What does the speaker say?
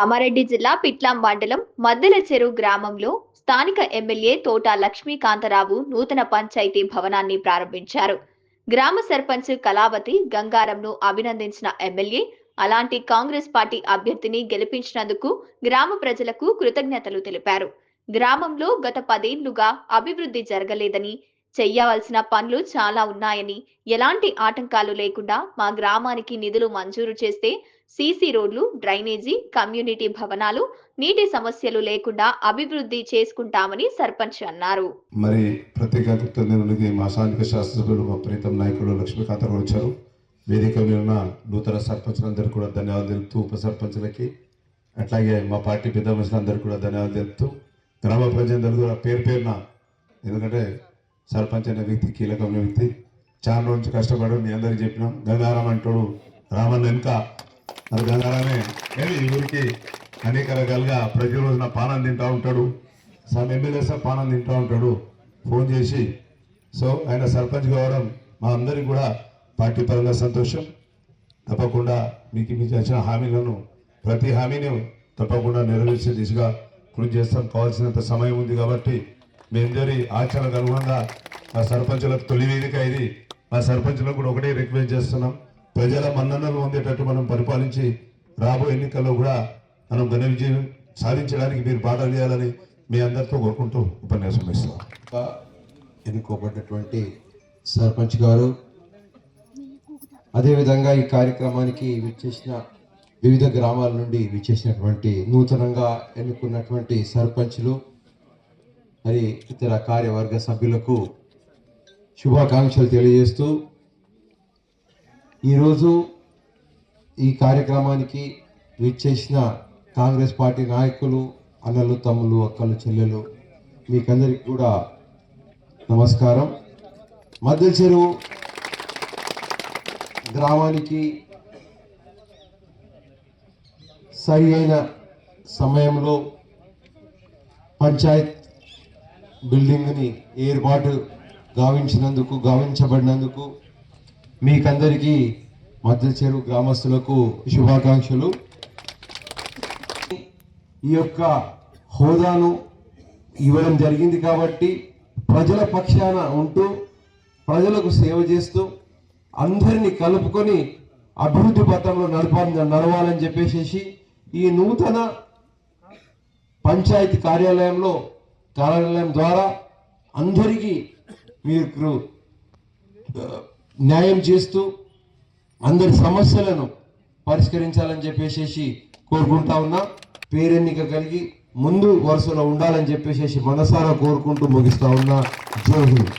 కామారెడ్డి జిల్లా పిట్లాం మండలం మద్దెల చెరువు గ్రామంలో స్థానిక ఎమ్మెల్యే తోట లక్ష్మీకాంతరావు నూతన పంచాయతీ భవనాన్ని ప్రారంభించారు. గ్రామ సర్పంచ్ కళావతి గంగారంను అభినందించిన ఎమ్మెల్యే అలాంటి కాంగ్రెస్ పార్టీ అభ్యర్థిని గెలిపించినందుకు గ్రామ ప్రజలకు కృతజ్ఞతలు తెలిపారు. గ్రామంలో గత పదేళ్ళుగా అభివృద్ధి జరగలేదని చెయ్యవలసిన పనులు చాలా ఉన్నాయని. ఎలాంటి ఆటంకాలు లేకుండా మా గ్రామానికి నిధులు మంజూరు చేస్తే సీసీ రోడ్లు డ్రైనేజీ కమ్యూనిటీ భవనాలు నీటి సమస్యలు లేకుండా అభివృద్ధి చేసుకుంటామని సర్పంచ్ అన్నారు. మరి ప్రత్యేక మా మా ప్రీతం నాయకుడు లక్ష్మీకాంత వచ్చారు. వేదిక మీద ఉన్న నూతన సర్పంచులందరూ కూడా ధన్యవాదాలు తెలుపుతూ ఉప సర్పంచులకి అట్లాగే మా పార్టీ పెద్ద మనుషులందరూ కూడా ధన్యవాదాలు తెలుపుతూ గ్రామ ప్రజలందరూ కూడా పేరు పేరున ఎందుకంటే సర్పంచ్ అనే వ్యక్తి కీలకమైన వ్యక్తి. చాలా రోజు కష్టపడి మీ అందరికి చెప్పినాం. గంగారాం అంటాడు రామన్ వెనుక. మరి గంగారామే ఈ ఊరికి అనేక రకాలుగా ప్రతిరోజు రోజున పానం తింటా ఉంటాడు. సమ్ ఎమ్మెల్యే సార్ పానం తింటా ఉంటాడు. ఫోన్ చేసి. సో ఆయన సర్పంచ్ కావడం మా అందరికి కూడా పార్టీ పరంగా సంతోషం. తప్పకుండా మీకు మీకు వచ్చిన హామీలను ప్రతి హామీని తప్పకుండా నెరవేర్చే దిశగా కృషి చేస్తాం. కావాల్సినంత సమయం ఉంది కాబట్టి మీ అందరి ఆచరణకు అనుగుణంగా మా సర్పంచులకు తొలి వేదిక ఇది. మా సర్పంచులకు కూడా ఒకటే రిక్వెస్ట్ చేస్తున్నాం. ప్రజల మన్ననలు పొందేటట్టు మనం పరిపాలించి రాబోయే ఎన్నికల్లో కూడా మనం ఘన విజయం సాధించడానికి మీరు పాఠాలు చేయాలని మీ అందరితో కోరుకుంటూ ఉపన్యాసం ఇస్తాం గా ఎన్నుకోబడ్డటువంటి సర్పంచ్ గారు అదేవిధంగా ఈ కార్యక్రమానికి విచ్చేసిన వివిధ గ్రామాల నుండి విచ్చేసినటువంటి నూతనంగా ఎన్నుకున్నటువంటి సర్పంచ్లు మరి ఇతర కార్యవర్గ సభ్యులకు శుభాకాంక్షలు తెలియజేస్తూ ఈరోజు ఈ కార్యక్రమానికి విచ్చేసిన కాంగ్రెస్ పార్టీ నాయకులు అన్నలు తమ్ములు అక్కలు చెల్లెలు మీకందరికి కూడా నమస్కారం. మధ్య చెరువు గ్రామానికి సరి అయిన సమయంలో పంచాయత్ బిల్డింగ్ని ఏర్పాటు గావించినందుకు గావించబడినందుకు మీకందరికీ మధ్య చెరువు గ్రామస్తులకు శుభాకాంక్షలు. ఈ యొక్క హోదాను ఇవ్వడం జరిగింది కాబట్టి ప్రజల పక్షాన ఉంటూ ప్రజలకు సేవ చేస్తూ అందరినీ కలుపుకొని అభివృద్ధి పథంలో నడపాలని నడవాలని చెప్పేసి ఈ నూతన పంచాయతీ కార్యాలయంలో కార్యాలయం ద్వారా అందరికీ మీరు న్యాయం చేస్తూ అందరి సమస్యలను పరిష్కరించాలని చెప్పేసి కోరుకుంటా ఉన్నా పేరెన్నిక కలిగి ముందు వరుసలో ఉండాలని చెప్పేసి మనసారా కోరుకుంటూ ముగిస్తా ఉన్నా. జై హింద్.